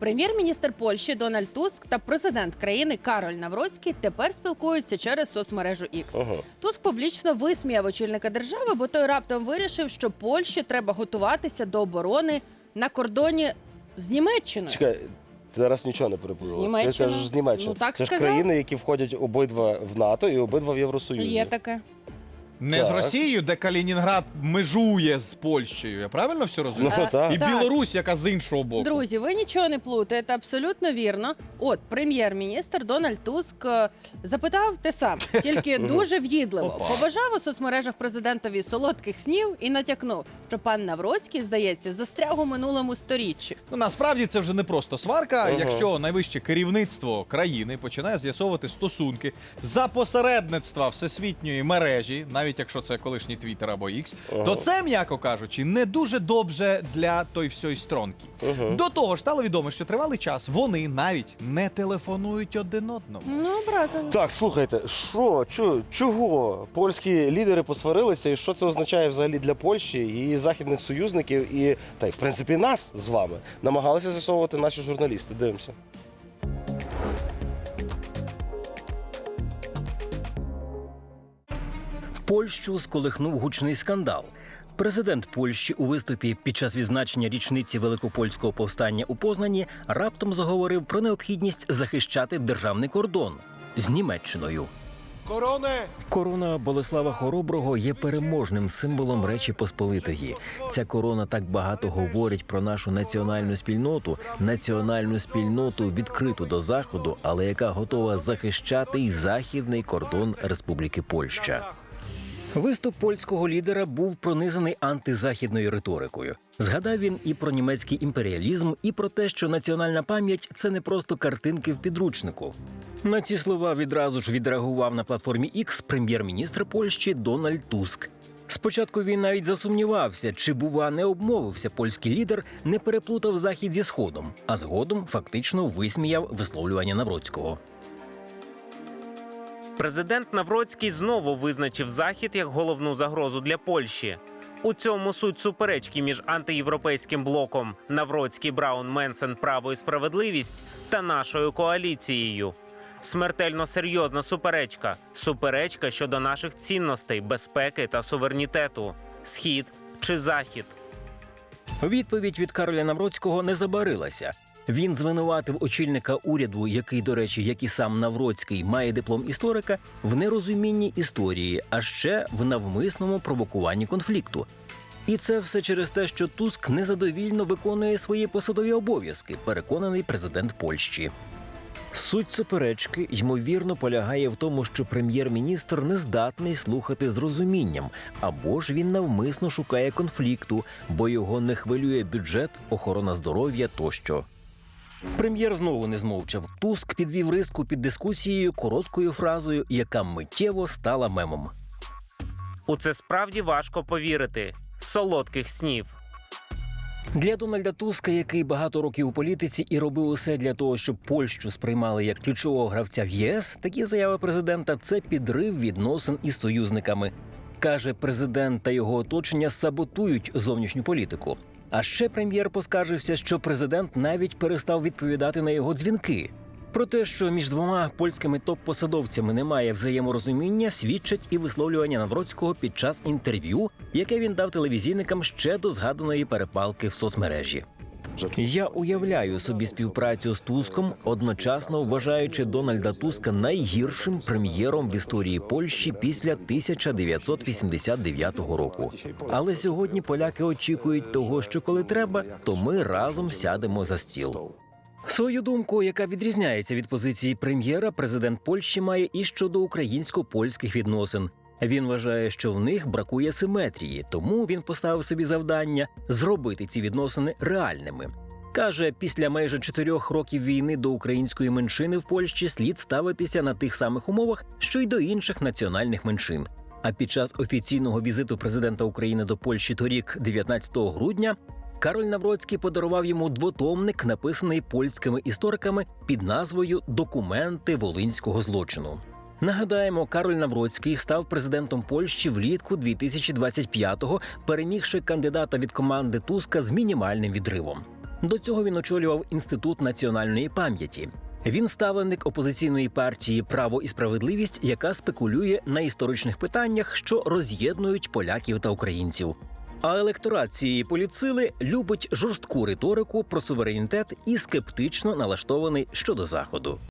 Прем'єр-міністр Польщі Дональд Туск та президент країни Кароль Навроцький тепер спілкуються через соцмережу X. Ага. Туск публічно висміяв очільника держави, бо той раптом вирішив, що Польщі треба готуватися до оборони на кордоні з Німеччиною. Чекай, ти зараз нічого не. З Ти кажеш з Німеччини. Ну, так Це ж сказав. країни, які входять обидва в НАТО і обидва в Євросоюзі. Є таке. Не з Так. Росією, де Калінінград межує з Польщею. Я правильно все розумію? Ну, Е, так. І Так. Білорусь, яка з іншого боку. Друзі, ви нічого не плутаєте, абсолютно вірно. От прем'єр-міністр Дональд Туск е, запитав те саме, тільки дуже в'їдливо. Опа. Побажав у соцмережах президентові солодких снів і натякнув, що пан Навроцький, здається, застряг у минулому сторіччі. Ну, насправді це вже не просто сварка, Ага. якщо найвище керівництво країни починає з'ясовувати стосунки за посередництва всесвітньої мережі, навіть якщо це колишній Твіттер або X, то це, м'яко кажучи, не дуже добре для той всьої стронки. До того ж, стало відомо, що тривалий час вони навіть не телефонують один одному. Ну, образили. Так, слухайте, що, чого польські лідери посварилися, і що це означає взагалі для Польщі і західних союзників, і та й в принципі нас з вами намагалися з'ясовувати наші журналісти. Дивимося. Польщу сколихнув гучний скандал. Президент Польщі у виступі під час відзначення річниці великопольського повстання у Познані раптом заговорив про необхідність захищати державний кордон з Німеччиною. Корона Болеслава Хороброго є переможним символом Речі Посполитої. Ця корона так багато говорить про нашу національну спільноту, національну спільноту відкриту до заходу, але яка готова захищати й західний кордон Республіки Польща. Виступ польського лідера був пронизаний антизахідною риторикою. Згадав він і про німецький імперіалізм, і про те, що національна пам'ять це не просто картинки в підручнику. На ці слова відразу ж відреагував на платформі X прем'єр-міністр Польщі Дональд Туск. Спочатку він навіть засумнівався, чи бува не обмовився польський лідер, не переплутав захід зі сходом, а згодом фактично висміяв висловлювання Навроцького. Президент Навроцький знову визначив захід як головну загрозу для Польщі. У цьому суть суперечки між антиєвропейським блоком Навроцький Браун Менсен Право і справедливість та нашою коаліцією. Смертельно серйозна суперечка. Суперечка щодо наших цінностей, безпеки та суверенітету. Схід чи захід. Відповідь від Кароля Навроцького не забарилася. Він звинуватив очільника уряду, який, до речі, як і сам Навроцький, має диплом історика, в нерозумінні історії, а ще в навмисному провокуванні конфлікту. І це все через те, що Туск незадовільно виконує свої посадові обов'язки, переконаний президент Польщі. Суть суперечки ймовірно полягає в тому, що прем'єр-міністр не здатний слухати з розумінням, або ж він навмисно шукає конфлікту, бо його не хвилює бюджет, охорона здоров'я тощо. Прем'єр знову не змовчав. Туск підвів риску під дискусією короткою фразою, яка миттєво стала мемом. У це справді важко повірити. Солодких снів. Для Дональда Туска, який багато років у політиці і робив усе для того, щоб Польщу сприймали як ключового гравця в ЄС, такі заяви президента це підрив відносин із союзниками. Каже, президент та його оточення саботують зовнішню політику. А ще прем'єр поскаржився, що президент навіть перестав відповідати на його дзвінки. Про те, що між двома польськими топ-посадовцями немає взаєморозуміння, свідчать і висловлювання Навроцького під час інтерв'ю, яке він дав телевізійникам ще до згаданої перепалки в соцмережі. Я уявляю собі співпрацю з Туском, одночасно вважаючи Дональда Туска найгіршим прем'єром в історії Польщі після 1989 року. Але сьогодні поляки очікують того, що коли треба, то ми разом сядемо за стіл. Свою думку, яка відрізняється від позиції прем'єра, президент Польщі має і щодо українсько-польських відносин. Він вважає, що в них бракує симетрії, тому він поставив собі завдання зробити ці відносини реальними. Каже, після майже чотирьох років війни до української меншини в Польщі слід ставитися на тих самих умовах, що й до інших національних меншин. А під час офіційного візиту президента України до Польщі торік, 19 грудня, Кароль Навроцький подарував йому двотомник, написаний польськими істориками під назвою Документи волинського злочину. Нагадаємо, Кароль Навроцький став президентом Польщі влітку 2025-го, перемігши кандидата від команди Туска з мінімальним відривом. До цього він очолював інститут національної пам'яті. Він ставленик опозиційної партії Право і справедливість, яка спекулює на історичних питаннях, що роз'єднують поляків та українців. А електорат цієї політсили любить жорстку риторику про суверенітет і скептично налаштований щодо заходу.